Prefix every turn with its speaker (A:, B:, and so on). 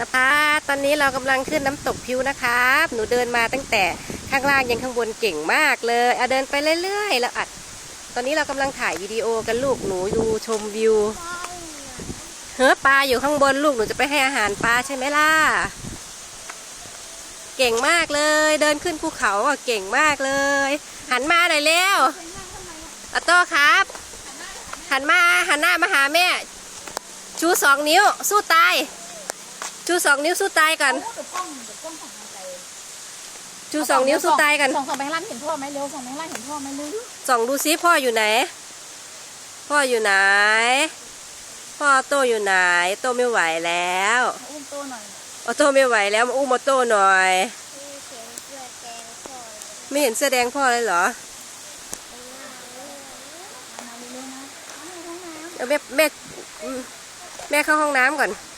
A: นะคะ ตอนนี้เรากำลังขึ้นน้ำตกพิวนะครับ หนูเดินมาตั้งแต่ข้างล่างยังข้างบนเก่งมากเลยเอาเดินไปเรื่อยๆ แล้วอัด ตอนนี้เรากำลังถ่ายวิดีโอกันลูกหนูดูชมวิว เฮ้อปลาอยู่ข้างบนลูกหนูจะไปให้อาหารปลาใช่ไหมล่ะ เก่งมากเลย เดินขึ้นภูเขาอะเก่งมากเลย หันมาหน่อยเร็วออโต้ครับ หันมาหันหน้ามาหาแม่ ชูสองนิ้วสู้ตาย ชูสองนิ้วสู้ตายก่อน
B: เดี๋ยวกล้องเดี๋ยวกล้องส่องทางไกล
A: ชูสองนิ้วสู้ตายกัน
B: ส่องส่องไปข้างล่างเห็นพ่อไหมเร็วส่องไปข้างล่างเห็นพ่อไหมเร็ว
A: ส่องดูซิพ่ออยู่ไหน พ่ออยู่ไหน พ่อโตอยู่ไหน โตไม่ไหวแล้ว
B: อุ้มโตหน่อย
A: ออโต้ไม่ไหวแล้วมาอุ้มออโต้หน่อย
C: มีเสียงเสื้อแดงคอย
A: ไม่เห็นเสื้อแดงพ่อเลยเหรอ
B: มาเร็วๆนะเอาในห้องน้
A: เดี๋ยวแม่แม่อืมแม่เข้าห้องน้ำก่อนำ